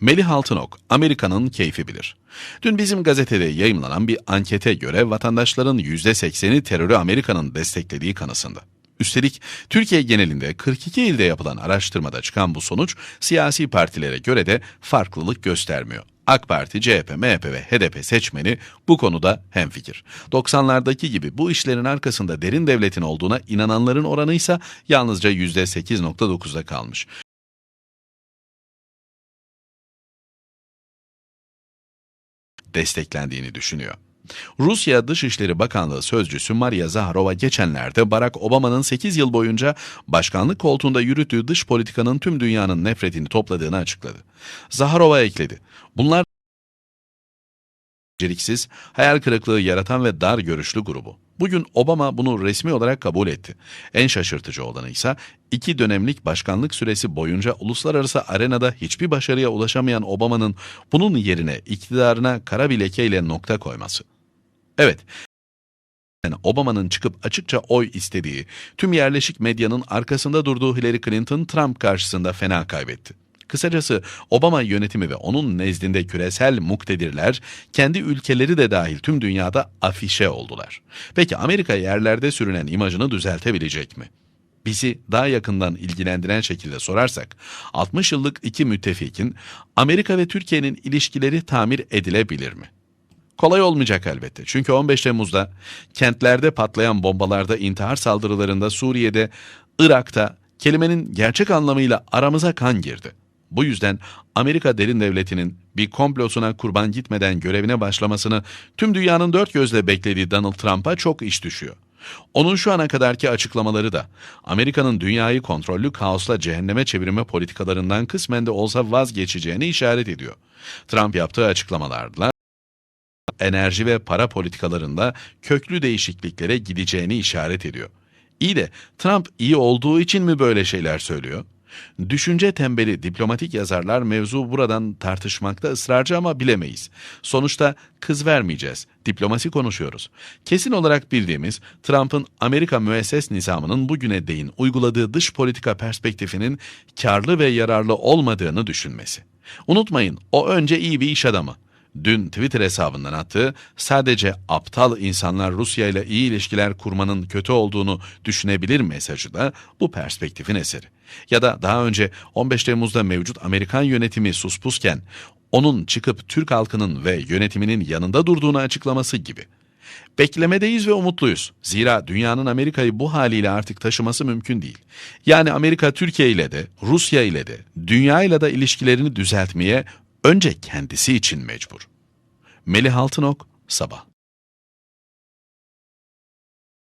Melih Altınok, Amerika'nın keyfi bilir. Dün bizim gazetede yayımlanan bir ankete göre vatandaşların %80'i terörü Amerika'nın desteklediği kanısında. Üstelik Türkiye genelinde 42 ilde yapılan araştırmada çıkan bu sonuç siyasi partilere göre de farklılık göstermiyor. AK Parti, CHP, MHP ve HDP seçmeni bu konuda hemfikir. 90'lardaki gibi bu işlerin arkasında derin devletin olduğuna inananların oranı ise yalnızca %8.9'da kalmış. Desteklendiğini düşünüyor. Rusya Dışişleri Bakanlığı Sözcüsü Maria Zaharova geçenlerde Barack Obama'nın 8 yıl boyunca başkanlık koltuğunda yürüttüğü dış politikanın tüm dünyanın nefretini topladığını açıkladı. Zaharova ekledi. Bunlar beceriksiz, hayal kırıklığı yaratan ve dar görüşlü grubu. Bugün Obama bunu resmi olarak kabul etti. En şaşırtıcı olanı ise iki dönemlik başkanlık süresi boyunca uluslararası arenada hiçbir başarıya ulaşamayan Obama'nın bunun yerine iktidarına kara bir lekeyle nokta koyması. Evet, yani Obama'nın çıkıp açıkça oy istediği, tüm yerleşik medyanın arkasında durduğu Hillary Clinton Trump karşısında fena kaybetti. Kısacası Obama yönetimi ve onun nezdinde küresel muktedirler kendi ülkeleri de dahil tüm dünyada afişe oldular. Peki Amerika yerlerde sürünen imajını düzeltebilecek mi? Bizi daha yakından ilgilendiren şekilde sorarsak, 60 yıllık iki müttefikin Amerika ve Türkiye'nin ilişkileri tamir edilebilir mi? Kolay olmayacak elbette. Çünkü 15 Temmuz'da kentlerde patlayan bombalarda, intihar saldırılarında, Suriye'de, Irak'ta kelimenin gerçek anlamıyla aramıza kan girdi. Bu yüzden Amerika derin devletinin bir komplosuna kurban gitmeden görevine başlamasını tüm dünyanın dört gözle beklediği Donald Trump'a çok iş düşüyor. Onun şu ana kadarki açıklamaları da Amerika'nın dünyayı kontrollü kaosla cehenneme çevirme politikalarından kısmen de olsa vazgeçeceğini işaret ediyor. Trump yaptığı açıklamalarla enerji ve para politikalarında köklü değişikliklere gideceğini işaret ediyor. İyi de Trump iyi olduğu için mi böyle şeyler söylüyor? Düşünce tembeli diplomatik yazarlar mevzu buradan tartışmakta ısrarcı ama bilemeyiz. Sonuçta kız vermeyeceğiz. Diplomasi konuşuyoruz. Kesin olarak bildiğimiz Trump'ın Amerika müesses nizamının bugüne değin uyguladığı dış politika perspektifinin karlı ve yararlı olmadığını düşünmesi. Unutmayın o önce iyi bir iş adamı. Dün Twitter hesabından attığı sadece aptal insanlar Rusya ile iyi ilişkiler kurmanın kötü olduğunu düşünebilir mesajı da bu perspektifin eseri. Ya da daha önce 15 Temmuz'da mevcut Amerikan yönetimi suspusken onun çıkıp Türk halkının ve yönetiminin yanında durduğunu açıklaması gibi. Beklemedeyiz ve umutluyuz. Zira dünyanın Amerika'yı bu haliyle artık taşıması mümkün değil. Yani Amerika Türkiye ile de, Rusya ile de, dünya ile de ilişkilerini düzeltmeye önce kendisi için mecbur. Melih Altınok, Sabah